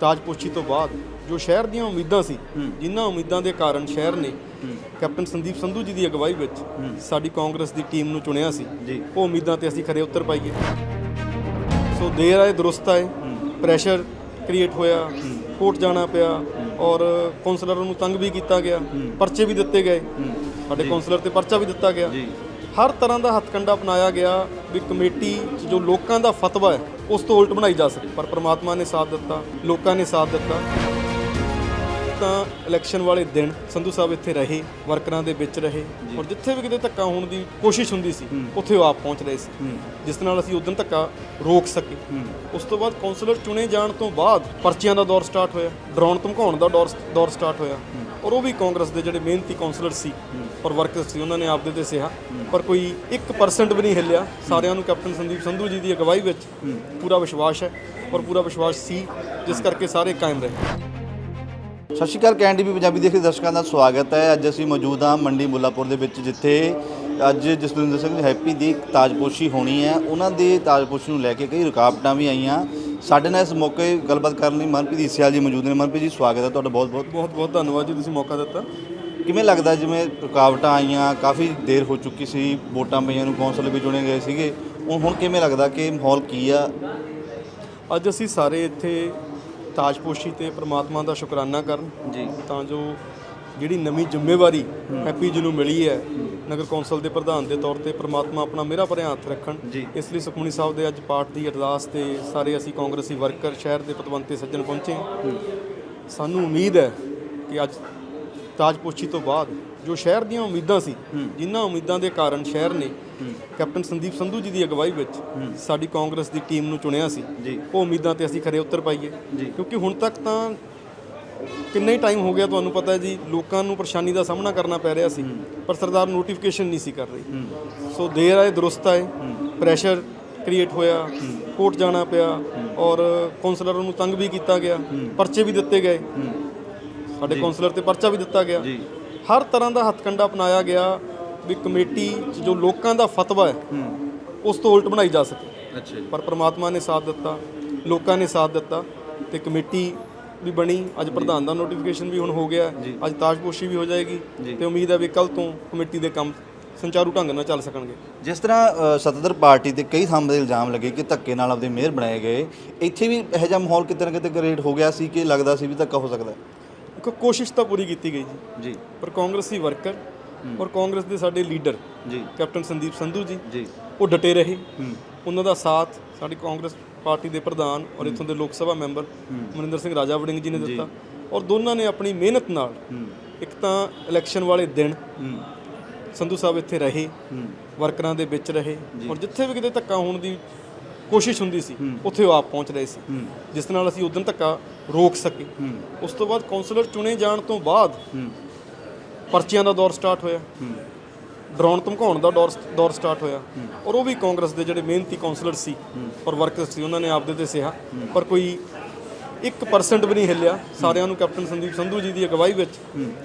ਤਾਜਪੋਸ਼ੀ ਤੋਂ ਬਾਅਦ ਜੋ ਸ਼ਹਿਰ ਦੀਆਂ ਉਮੀਦਾਂ ਸੀ ਜਿਨ੍ਹਾਂ ਉਮੀਦਾਂ ਦੇ ਕਾਰਨ ਸ਼ਹਿਰ ਨੇ ਕੈਪਟਨ ਸੰਦੀਪ ਸੰਧੂ ਜੀ ਦੀ ਅਗਵਾਈ ਵਿੱਚ ਸਾਡੀ ਕਾਂਗਰਸ ਦੀ ਟੀਮ ਨੂੰ ਚੁਣਿਆ ਸੀ। ਉਹ ਉਮੀਦਾਂ ਤੇ ਅਸੀਂ ਖਰੇ ਉਤਰ ਪਾਈਏ। ਸੋ ਦੇਰ ਆਏ ਦਰੁਸਤ ਆਏ ਪ੍ਰੈਸ਼ਰ ਕ੍ਰੀਏਟ ਹੋਇਆ ਕੋਰਟ ਜਾਣਾ ਪਿਆ ਔਰ ਕਾਉਂਸਲਰਾਂ ਨੂੰ ਤੰਗ ਵੀ ਕੀਤਾ ਗਿਆ ਪਰਚੇ ਵੀ ਦਿੱਤੇ ਗਏ। ਸਾਡੇ ਕਾਉਂਸਲਰ ਤੇ ਪਰਚਾ ਵੀ ਦਿੱਤਾ ਗਿਆ। ਹਰ ਤਰ੍ਹਾਂ ਦਾ ਹੱਥਕੰਡਾ ਅਪਣਾਇਆ ਗਿਆ ਵੀ ਕਮੇਟੀ 'ਚ ਜੋ ਲੋਕਾਂ ਦਾ ਫਤਵਾ ਹੈ ਉਸ ਤੋਂ ਉਲਟ ਬਣਾਈ ਜਾ ਸਕੇ। ਪਰ ਪ੍ਰਮਾਤਮਾ ਨੇ ਸਾਥ ਦਿੱਤਾ ਲੋਕਾਂ ਨੇ ਸਾਥ ਦਿੱਤਾ। ਤਾਂ ਇਲੈਕਸ਼ਨ ਵਾਲੇ ਦਿਨ ਸੰਧੂ ਸਾਹਿਬ ਇੱਥੇ ਰਹੇ ਵਰਕਰਾਂ ਦੇ ਵਿੱਚ ਰਹੇ ਔਰ ਜਿੱਥੇ ਵੀ ਕਿਤੇ ਧੱਕਾ ਹੋਣ ਦੀ ਕੋਸ਼ਿਸ਼ ਹੁੰਦੀ ਸੀ ਉੱਥੇ ਉਹ ਆਪ ਪਹੁੰਚ ਰਹੇ ਸੀ। ਜਿਸ ਨਾਲ ਅਸੀਂ ਉਦੋਂ ਧੱਕਾ ਰੋਕ ਸਕੇ। ਉਸ ਤੋਂ ਬਾਅਦ ਕਾਉਂਸਲਰ ਚੁਣੇ ਜਾਣ ਤੋਂ ਬਾਅਦ ਪਰਚੀਆਂ ਦਾ ਦੌਰ ਸਟਾਰਟ ਹੋਇਆ ਡਰਾਉਣ ਧਮਕਾਉਣ ਦਾ ਦੌਰ ਦੌਰ ਸਟਾਰਟ ਹੋਇਆ। ਔਰ ਉਹ ਵੀ ਕਾਂਗਰਸ ਦੇ ਜਿਹੜੇ ਮਿਹਨਤੀ ਕਾਉਂਸਲਰ ਸੀ ਔਰ ਵਰਕਰ ਸੀ, ਉਹਨਾਂ ਨੇ ਆਪਦੇ ਤੇ ਸਿਹਾ। ਪਰ ਕੋਈ 1% ਵੀ ਨਹੀਂ ਹਿੱਲਿਆ। ਸਾਰਿਆਂ ਨੂੰ ਕੈਪਟਨ ਸੰਦੀਪ ਸੰਧੂ ਜੀ ਦੀ ਅਗਵਾਈ ਵਿੱਚ ਪੂਰਾ ਵਿਸ਼ਵਾਸ ਹੈ ਔਰ ਪੂਰਾ ਵਿਸ਼ਵਾਸ ਸੀ, ਜਿਸ ਕਰਕੇ ਸਾਰੇ ਕਾਇਮ ਰਹੇ। ਸਤਿ ਸ਼੍ਰੀ ਅਕਾਲ ਕੈਂਡੀ ਵੀ ਪੰਜਾਬੀ ਦੇਖ ਰਹੇ ਦਰਸ਼ਕਾਂ ਦਾ ਸਵਾਗਤ ਹੈ। ਅੱਜ ਅਸੀਂ ਮੌਜੂਦ ਹਾਂ ਮੰਡੀ ਮੁੱਲਾਪੁਰ ਦੇ ਵਿੱਚ, ਜਿੱਥੇ ਅੱਜ ਜਸਵਿੰਦਰ ਸਿੰਘ ਹੈਪੀ ਦੀ ਤਾਜਪੋਸ਼ੀ ਹੋਣੀ ਹੈ। ਉਹਨਾਂ ਦੇ ਤਾਜਪੋਸ਼ੀ ਨੂੰ ਲੈ ਕੇ ਕਈ ਰੁਕਾਵਟਾਂ ਵੀ ਆਈਆਂ। ਸਾਡੇ ਨਾਲ ਇਸ ਮੌਕੇ ਗੱਲਬਾਤ ਕਰਨ ਲਈ ਮਨਪ੍ਰੀਤ ਈਸਿਆਲ ਜੀ ਮੌਜੂਦ ਨੇ। ਮਨਪ੍ਰੀਤ ਜੀ ਸਵਾਗਤ ਹੈ ਤੁਹਾਡਾ ਬਹੁਤ ਬਹੁਤ ਬਹੁਤ ਬਹੁਤ ਧੰਨਵਾਦ ਜੀ ਤੁਸੀਂ ਮੌਕਾ ਦਿੱਤਾ। ਕਿਵੇਂ ਲੱਗਦਾ ਜਿਵੇਂ ਰੁਕਾਵਟਾਂ ਆਈਆਂ ਕਾਫੀ ਦੇਰ ਹੋ ਚੁੱਕੀ ਸੀ ਵੋਟਾਂ ਪਈਆਂ ਨੂੰ ਕੌਂਸਲ ਵੀ ਚੁਣੇ ਗਏ ਸੀਗੇ। ਹੁਣ ਹੁਣ ਕਿਵੇਂ ਲੱਗਦਾ ਕਿ ਮਾਹੌਲ ਕੀ ਆ? ਅੱਜ ਅਸੀਂ ਸਾਰੇ ਇੱਥੇ ਤਾਜਪੋਸ਼ੀ ਤੇ ਪ੍ਰਮਾਤਮਾ ਦਾ ਸ਼ੁਕਰਾਨਾ ਕਰਨ। ਜੀ। ਤਾਂ ਜੋ ਜਿਹੜੀ ਨਵੀਂ ਜ਼ਿੰਮੇਵਾਰੀ ਹੈਪੀ ਜੀ ਨੂੰ ਮਿਲੀ ਹੈ ਨਗਰ ਕੌਂਸਲ ਦੇ ਪ੍ਰਧਾਨ ਦੇ ਤੌਰ ਤੇ ਪ੍ਰਮਾਤਮਾ ਆਪਣਾ ਮੇਰਾ ਭਰਿਆ ਹੱਥ ਰੱਖਣ। ਇਸ ਲਈ ਸੁਖਮਨੀ ਸਾਹਿਬ ਦੇ ਅੱਜ ਪਾਠ ਦੀ ਅਰਦਾਸ ਤੇ ਸਾਰੇ ਅਸੀਂ ਕਾਂਗਰਸੀ ਵਰਕਰ ਸ਼ਹਿਰ ਦੇ ਪਤਵੰਤੇ ਸੱਜਣ ਪਹੁੰਚੇ। ਸਾਨੂੰ ਉਮੀਦ ਹੈ ਕਿ ਅੱਜ ਤਾਜਪੋਸ਼ੀ ਤੋਂ ਬਾਅਦ ਜੋ ਸ਼ਹਿਰ ਦੀਆਂ ਉਮੀਦਾਂ ਸੀ ਜਿਨ੍ਹਾਂ ਉਮੀਦਾਂ ਦੇ ਕਾਰਨ ਸ਼ਹਿਰ ਨੇ ਕੈਪਟਨ ਸੰਦੀਪ ਸੰਧੂ ਜੀ ਦੀ ਅਗਵਾਈ ਵਿੱਚ ਸਾਡੀ ਕਾਂਗਰਸ ਦੀ ਟੀਮ ਨੂੰ ਚੁਣਿਆ ਸੀ। ਉਹ ਉਮੀਦਾਂ ਤੇ ਅਸੀਂ ਖਰੇ ਉਤਰ ਪਾਈਏ। ਕਿਉਂਕਿ ਹੁਣ ਤੱਕ ਤਾਂ ਕਿੰਨਾ ਹੀ ਟਾਈਮ ਹੋ ਗਿਆ ਤੁਹਾਨੂੰ ਪਤਾ ਹੈ ਜੀ ਲੋਕਾਂ ਨੂੰ ਪਰੇਸ਼ਾਨੀ ਦਾ ਸਾਹਮਣਾ ਕਰਨਾ ਪੈ ਰਿਹਾ ਸੀ ਪਰ ਸਰਦਾਰ ਨੋਟੀਫਿਕੇਸ਼ਨ ਨਹੀਂ ਸੀ ਕਰ ਰਹੀ। ਸੋ ਦੇਰ ਆਏ ਦਰੁਸਤ ਆਏ ਪ੍ਰੈਸ਼ਰ ਕ੍ਰੀਏਟ ਹੋਇਆ ਕੋਰਟ ਜਾਣਾ ਪਿਆ ਔਰ ਕਾਉਂਸਲਰਾਂ ਨੂੰ ਤੰਗ ਵੀ ਕੀਤਾ ਗਿਆ ਪਰਚੇ ਵੀ ਦਿੱਤੇ ਗਏ। ਸਾਡੇ ਕਾਉਂਸਲਰ ਤੇ ਪਰਚਾ ਵੀ ਦਿੱਤਾ ਗਿਆ। ਹਰ ਤਰ੍ਹਾਂ ਦਾ ਹੱਥਕੰਡਾ ਅਪਣਾਇਆ ਗਿਆ ਵੀ ਕਮੇਟੀ ਜੋ ਲੋਕਾਂ ਦਾ ਫਤਵਾ ਹੈ ਉਸ ਤੋਂ ਉਲਟ ਬਣਾਈ ਜਾ ਸਕੇ। ਅੱਛਾ ਪਰ ਪ੍ਰਮਾਤਮਾ ਨੇ ਸਾਥ ਦਿੱਤਾ ਲੋਕਾਂ ਨੇ ਸਾਥ ਦਿੱਤਾ ਤੇ ਕਮੇਟੀ ਵੀ ਬਣੀ। ਅੱਜ ਪ੍ਰਧਾਨ ਦਾ ਨੋਟੀਫਿਕੇਸ਼ਨ ਵੀ ਹੁਣ ਹੋ ਗਿਆ। ਅੱਜ ਤਾਜਪੋਸ਼ੀ ਵੀ ਹੋ ਜਾਏਗੀ ਤੇ ਉਮੀਦ ਹੈ ਵੀ ਕੱਲ ਤੋਂ ਕਮੇਟੀ ਦੇ ਕੰਮ ਸੰਚਾਰੂ ਢੰਗ ਨਾਲ ਚੱਲ ਸਕਣਗੇ। ਜਿਸ ਤਰ੍ਹਾਂ ਅ, ਸੱਤਾਧਰ ਪਾਰਟੀ ਤੇ ਕਈ ਥਾਂ ਦੇ ਇਲਜ਼ਾਮ ਲੱਗੇ ਕਿ ਧੱਕੇ ਨਾਲ ਆਪਦੇ ਮੇਅਰ ਬਣਾਏ ਗਏ। ਇੱਥੇ ਵੀ ਇਹੋ ਜਿਹਾ ਮਾਹੌਲ ਕਿਤੇ ਨਾ ਕਿਤੇ ਕ੍ਰੀਏਟ ਹੋ ਗਿਆ ਸੀ ਕਿ ਲੱਗਦਾ ਸੀ ਵੀ ਧੱਕਾ ਹੋ ਸਕਦਾ ਕੋਸ਼ਿਸ਼ ਤਾਂ ਪੂਰੀ ਕੀਤੀ ਗਈ ਜੀ। ਜੀ। ਪਰ ਕਾਂਗਰਸੀ ਵਰਕਰ ਔਰ ਕਾਂਗਰਸ ਦੇ ਸਾਡੇ ਲੀਡਰ ਜੀ। ਕੈਪਟਨ ਸੰਦੀਪ ਸੰਧੂ ਜੀ ਜੀ। ਉਹ ਡਟੇ ਰਹੇ। ਉਹਨਾਂ ਦਾ ਸਾਥ ਸਾਡੀ ਕਾਂਗਰਸ ਪਾਰਟੀ ਦੇ ਪ੍ਰਧਾਨ ਔਰ ਇੱਥੋਂ ਦੇ ਲੋਕ ਸਭਾ ਮੈਂਬਰ ਮਨਿੰਦਰ ਸਿੰਘ ਰਾਜਾ ਵੜਿੰਗ ਜੀ ਨੇ ਦਿੱਤਾ। ਔਰ ਦੋਨਾਂ ਨੇ ਆਪਣੀ ਮਿਹਨਤ ਨਾਲ ਇੱਕ ਤਾਂ ਇਲੈਕਸ਼ਨ ਵਾਲੇ ਦਿਨ ਸੰਧੂ ਸਾਹਿਬ ਇੱਥੇ ਰਹੇ ਵਰਕਰਾਂ ਦੇ ਵਿੱਚ ਰਹੇ ਔਰ ਜਿੱਥੇ ਵੀ ਕਿਤੇ ਧੱਕਾ ਹੋਣ ਦੀ ਕੋਸ਼ਿਸ਼ ਹੁੰਦੀ ਸੀ ਉੱਥੇ ਉਹ ਆਪ ਪਹੁੰਚ ਰਹੇ ਸੀ। ਜਿਸ ਨਾਲ ਅਸੀਂ ਉਦੋਂ ਧੱਕਾ ਰੋਕ ਸਕੇ। ਉਸ ਤੋਂ ਬਾਅਦ ਕਾਉਂਸਲਰ ਚੁਣੇ ਜਾਣ ਤੋਂ ਬਾਅਦ ਪਰਚੀਆਂ ਦਾ ਦੌਰ ਸਟਾਰਟ ਹੋਇਆ। ਡਰਾਉਣ ਧਮਕਾਉਣ ਦਾ ਦੌਰ ਦੌਰ ਸਟਾਰਟ ਹੋਇਆ। ਔਰ ਉਹ ਵੀ ਕਾਂਗਰਸ ਦੇ ਜਿਹੜੇ ਮਿਹਨਤੀ ਕਾਉਂਸਲਰ ਸੀ ਔਰ ਵਰਕਰ ਸੀ ਉਹਨਾਂ ਨੇ ਆਪਦੇ ਤੇ ਸਿਹਾ। ਪਰ ਕੋਈ 1% ਵੀ ਨਹੀਂ ਹਿੱਲਿਆ। ਸਾਰਿਆਂ ਨੂੰ ਕੈਪਟਨ ਸੰਦੀਪ ਸੰਧੂ ਜੀ ਦੀ ਅਗਵਾਈ ਵਿੱਚ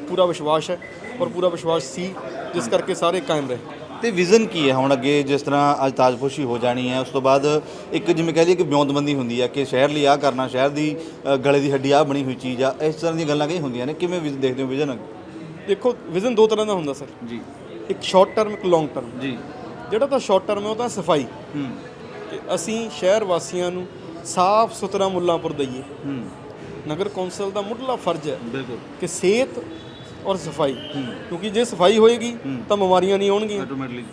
ਪੂਰਾ ਵਿਸ਼ਵਾਸ ਹੈ ਔਰ ਪੂਰਾ ਵਿਸ਼ਵਾਸ ਸੀ ਜਿਸ ਕਰਕੇ ਸਾਰੇ ਕਾਇਮ ਰਹੇ। ਤੇ ਵਿਜ਼ਨ ਕੀ ਹੈ? ਹੁਣ ਅੱਗੇ ਜਿਸ ਤਰ੍ਹਾਂ ਅੱਜ ਤਾਜਪੋਸ਼ੀ ਹੋ ਜਾਣੀ ਹੈ ਉਸ ਤੋਂ ਬਾਅਦ ਇੱਕ ਜਿਵੇਂ ਕਹਿ ਲਈਏ ਕਿ ਬਿਉਂਤਬੰਦੀ ਹੁੰਦੀ ਹੈ ਕਿ ਸ਼ਹਿਰ ਲਈ ਆ ਕਰਨਾ ਸ਼ਹਿਰ ਦੀ ਗਲੇ ਦੀ ਹੱਡੀ ਆ ਬਣੀ ਹੋਈ ਚੀਜ਼ ਆ। ਇਸ ਤਰ੍ਹਾਂ ਦੀਆਂ ਗੱਲਾਂ ਕਈ ਹੁੰਦੀਆਂ ਨੇ। ਕਿਵੇਂ ਦੇਖਦੇ ਹੋ ਵਿਜ਼ਨ ਦੇਖੋ ਵਿਜ਼ਨ ਦੋ ਤਰ੍ਹਾਂ ਦਾ ਹੁੰਦਾ ਸਰ। ਜੀ। ਇੱਕ ਸ਼ਾਰਟ ਟਰਮ ਇੱਕ ਲੌਂਗ ਟਰਮ ਜੀ। ਜਿਹੜਾ ਤਾਂ ਸ਼ਾਰਟ ਟਰਮ ਹੈ ਉਹ ਤਾਂ ਸਫ਼ਾਈ। ਹੂੰ। ਕਿ ਅਸੀਂ ਸ਼ਹਿਰ ਵਾਸੀਆਂ ਨੂੰ ਸਾਫ਼ ਸੁਥਰਾ ਮੁੱਲਾਂਪੁਰ ਦਈਏ। ਹੂੰ। ਨਗਰ ਕੌਂਸਲ ਦਾ ਮੁੱਢਲਾ ਫਰਜ਼ ਹੈ ਬਿਲਕੁਲ। ਕਿ ਸਿਹਤ ਔਰ ਸਫ਼ਾਈ। ਕਿਉਂਕਿ ਜੇ ਸਫ਼ਾਈ ਹੋਏਗੀ ਤਾਂ ਬਿਮਾਰੀਆਂ ਨਹੀਂ ਆਉਣਗੀਆਂ ਆਟੋਮੈਟਿਕਲੀ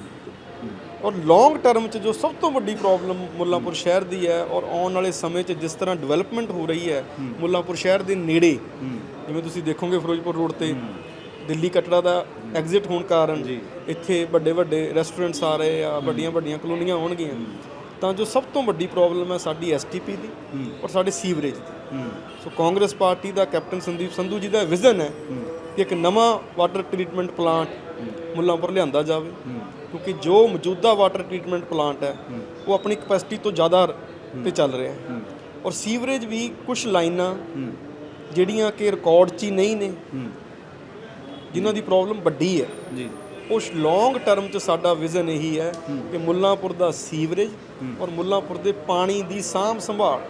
ਔਰ ਲੌਂਗ ਟਰਮ 'ਚ ਜੋ ਸਭ ਤੋਂ ਵੱਡੀ ਪ੍ਰੋਬਲਮ ਮੁੱਲਾਂਪੁਰ ਸ਼ਹਿਰ ਦੀ ਹੈ ਔਰ ਆਉਣ ਵਾਲੇ ਸਮੇਂ 'ਚ ਜਿਸ ਤਰ੍ਹਾਂ ਡਿਵੈਲਪਮੈਂਟ ਹੋ ਰਹੀ ਹੈ ਮੁੱਲਾਂਪੁਰ ਸ਼ਹਿਰ ਦੇ ਨੇੜੇ। ਜਿਵੇਂ ਤੁਸੀਂ ਦੇਖੋਗੇ ਫਿਰੋਜ਼ਪੁਰ ਰੋਡ ਤੇ ਦਿੱਲੀ ਕਟੜਾ ਦਾ ਐਗਜ਼ਿਟ ਹੋਣ ਕਾਰਨ ਇੱਥੇ ਵੱਡੇ ਵੱਡੇ ਰੈਸਟੋਰੈਂਟਸ ਆ ਰਹੇ ਆ ਵੱਡੀਆਂ ਵੱਡੀਆਂ ਕਲੋਨੀਆਂ ਹੋਣਗੀਆਂ ਤਾਂ ਜੋ ਸਭ ਤੋਂ ਵੱਡੀ ਪ੍ਰੋਬਲਮ ਹੈ ਸਾਡੀ ਐਸਟੀਪੀ ਦੀ ਔਰ ਸਾਡੇ ਸੀਵਰੇਜ ਦੀ। ਸੋ ਕਾਂਗਰਸ ਪਾਰਟੀ ਦਾ ਕੈਪਟਨ ਸੰਦੀਪ ਸੰਧੂ ਜੀ ਦਾ ਵਿਜ਼ਨ ਹੈ ਕਿ ਇੱਕ ਨਵਾਂ ਵਾਟਰ ਟ੍ਰੀਟਮੈਂਟ ਪਲਾਂਟ ਮੁੱਲਾਂਪੁਰ ਲਿਆਂਦਾ ਜਾਵੇ। ਕਿਉਂਕਿ ਜੋ ਮੌਜੂਦਾ ਵਾਟਰ ਟ੍ਰੀਟਮੈਂਟ ਪਲਾਂਟ ਹੈ ਉਹ ਆਪਣੀ ਕਪੈਸਿਟੀ ਤੋਂ ਜ਼ਿਆਦਾ ਤੇ ਚੱਲ ਰਿਹਾ ਹੈ। ਔਰ ਸੀਵਰੇਜ ਵੀ ਕੁਝ ਲਾਈਨਾਂ ਜਿਹੜੀਆਂ ਕਿ ਰਿਕਾਰਡ 'ਚ ਹੀ ਨਹੀਂ ਨੇ। ਜਿਨ੍ਹਾਂ ਦੀ ਪ੍ਰੋਬਲਮ ਵੱਡੀ ਹੈ। ਜੀ। ਉਸ ਲੌਂਗ ਟਰਮ 'ਚ ਸਾਡਾ ਵਿਜ਼ਨ ਇਹੀ ਹੈ ਕਿ ਮੁੱਲਾਂਪੁਰ ਦਾ ਸੀਵਰੇਜ ਔਰ ਮੁੱਲਾਂਪੁਰ ਦੇ ਪਾਣੀ ਦੀ ਸਾਂਭ ਸੰਭਾਲ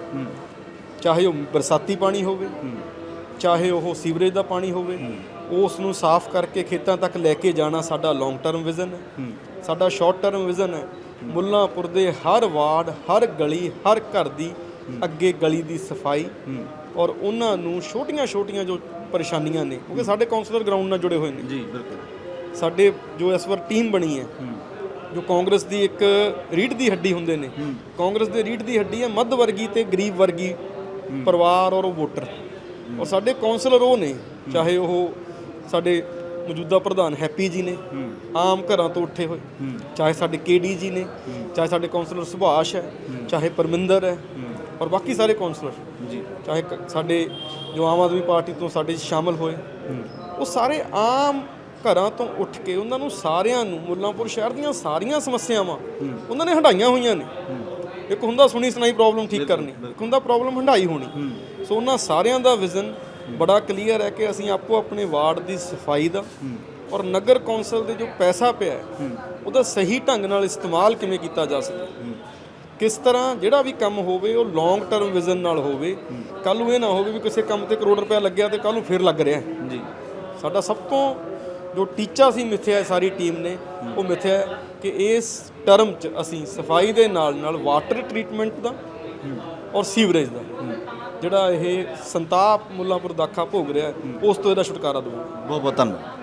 ਚਾਹੇ ਉਹ ਬਰਸਾਤੀ ਪਾਣੀ ਹੋਵੇ ਚਾਹੇ ਉਹ ਸੀਵਰੇਜ ਦਾ ਪਾਣੀ ਹੋਵੇ ਉਸ ਨੂੰ ਸਾਫ਼ ਕਰਕੇ ਖੇਤਾਂ ਤੱਕ ਲੈ ਕੇ ਜਾਣਾ ਸਾਡਾ ਲੌਂਗ ਟਰਮ ਵਿਜ਼ਨ ਹੈ। ਸਾਡਾ ਸ਼ਾਰਟ ਟਰਮ ਵਿਜ਼ਨ ਹੈ। ਮੁੱਲਾਂਪੁਰ ਦੇ ਹਰ ਵਾਰਡ ਹਰ ਗਲੀ ਹਰ ਘਰ ਦੀ ਅੱਗੇ ਗਲੀ ਦੀ ਸਫ਼ਾਈ ਔਰ ਉਹਨਾਂ ਨੂੰ ਛੋਟੀਆਂ-ਛੋਟੀਆਂ ਜੋ ਪਰੇਸ਼ਾਨੀਆਂ ਨੇ ਕਿਉਂਕਿ ਸਾਡੇ ਕਾਉਂਸਲਰ ਗਰਾਊਂਡ ਨਾਲ ਜੁੜੇ ਹੋਏ ਨੇ। ਜੀ ਬਿਲਕੁਲ। ਸਾਡੇ ਜੋ ਇਸ ਵਾਰ ਟੀਮ ਬਣੀ ਹੈ ਜੋ ਕਾਂਗਰਸ ਦੀ ਇੱਕ ਰੀੜ ਦੀ ਹੱਡੀ ਹੁੰਦੇ ਨੇ ਕਾਂਗਰਸ ਦੇ ਰੀੜ ਦੀ ਹੱਡੀ ਹੈ ਮੱਧ ਵਰਗੀ ਤੇ ਗਰੀਬ ਵਰਗੀ ਪਰਿਵਾਰ ਔਰ ਵੋਟਰ। ਔਰ ਸਾਡੇ ਕਾਉਂਸਲਰ ਉਹ ਨੇ ਚਾਹੇ ਉਹ ਸਾਡੇ ਮੌਜੂਦਾ ਪ੍ਰਧਾਨ ਹੈਪੀ ਜੀ ਨੇ ਆਮ ਘਰਾਂ ਤੋਂ ਉੱਠੇ ਹੋਏ। ਚਾਹੇ ਸਾਡੇ ਕੇਡੀ ਜੀ ਨੇ ਚਾਹੇ ਸਾਡੇ ਕਾਉਂਸਲਰ ਸੁਭਾਸ਼ ਹੈ ਚਾਹੇ ਪਰਮਿੰਦਰ ਹੈ। ਔਰ ਬਾਕੀ ਸਾਰੇ ਕਾਉਂਸਲਰ ਜੀ। ਚਾਹੇ ਕ- ਸਾਡੇ ਜੋ ਆਮ ਆਦਮੀ ਪਾਰਟੀ ਤੋਂ ਸਾਡੇ 'ਚ ਸ਼ਾਮਲ ਹੋਏ ਉਹ ਸਾਰੇ ਆਮ ਘਰਾਂ ਤੋਂ ਉੱਠ ਕੇ ਉਹਨਾਂ ਨੂੰ ਸਾਰਿਆਂ ਨੂੰ ਮੁੱਲਾਂਪੁਰ ਸ਼ਹਿਰ ਦੀਆਂ ਸਾਰੀਆਂ ਸਮੱਸਿਆਵਾਂ ਉਹਨਾਂ ਨੇ ਹੰਡਾਈਆਂ ਹੋਈਆਂ ਨੇ। ਇੱਕ ਹੁੰਦਾ ਸੁਣੀ ਸੁਣਾਈ ਪ੍ਰੋਬਲਮ ਠੀਕ ਕਰਨੀ ਇੱਕ ਹੁੰਦਾ ਪ੍ਰੋਬਲਮ ਹੰਡਾਈ ਹੋਣੀ। ਸੋ ਉਹਨਾਂ ਸਾਰਿਆਂ ਦਾ ਵਿਜ਼ਨ ਬੜਾ ਕਲੀਅਰ ਹੈ ਕਿ ਅਸੀਂ ਆਪੋ ਆਪਣੇ ਵਾਰਡ ਦੀ ਸਫ਼ਾਈ ਦਾ ਔਰ ਨਗਰ ਕੌਂਸਲ ਦੇ ਜੋ ਪੈਸਾ ਪਿਆ ਹੈ ਉਹਦਾ ਸਹੀ ਢੰਗ ਨਾਲ ਇਸਤੇਮਾਲ ਕਿਵੇਂ ਕੀਤਾ ਜਾ ਸਕੇ? ਕਿਸ ਤਰ੍ਹਾਂ ਜਿਹੜਾ ਵੀ ਕੰਮ ਹੋਵੇ ਉਹ ਲੌਂਗ ਟਰਮ ਵਿਜ਼ਨ ਨਾਲ ਹੋਵੇ ਕੱਲ ਨੂੰ ਇਹ ਨਾ ਹੋਵੇ ਵੀ ਕਿਸੇ ਕੰਮ ਤੇ ਕਰੋੜ ਰੁਪਇਆ ਲੱਗਿਆ ਤੇ ਕੱਲ ਨੂੰ ਫਿਰ ਲੱਗ ਰਿਹਾ। ਜੀ। ਸਾਡਾ ਸਭ ਤੋਂ ਜੋ ਟੀਚਾ ਸੀ ਮਿੱਥਿਆ ਸਾਰੀ ਟੀਮ ਨੇ ਉਹ ਮਿੱਥਿਆ ਕਿ ਇਸ ਟਰਮ 'ਚ ਅਸੀਂ ਸਫ਼ਾਈ ਦੇ ਨਾਲ ਨਾਲ ਵਾਟਰ ਟ੍ਰੀਟਮੈਂਟ ਦਾ ਔਰ ਸੀਵਰੇਜ ਦਾ ਜਿਹੜਾ ਇਹ ਸੰਤਾਪ ਮੁੱਲਾਂਪੁਰ ਦਾਖਾ ਭੋਗ ਰਿਹਾ ਉਸ ਤੋਂ ਇਹਦਾ ਛੁਟਕਾਰਾ ਦਵਾਂਗੇ। ਬਹੁਤ ਬਹੁਤ ਧੰਨਵਾਦ।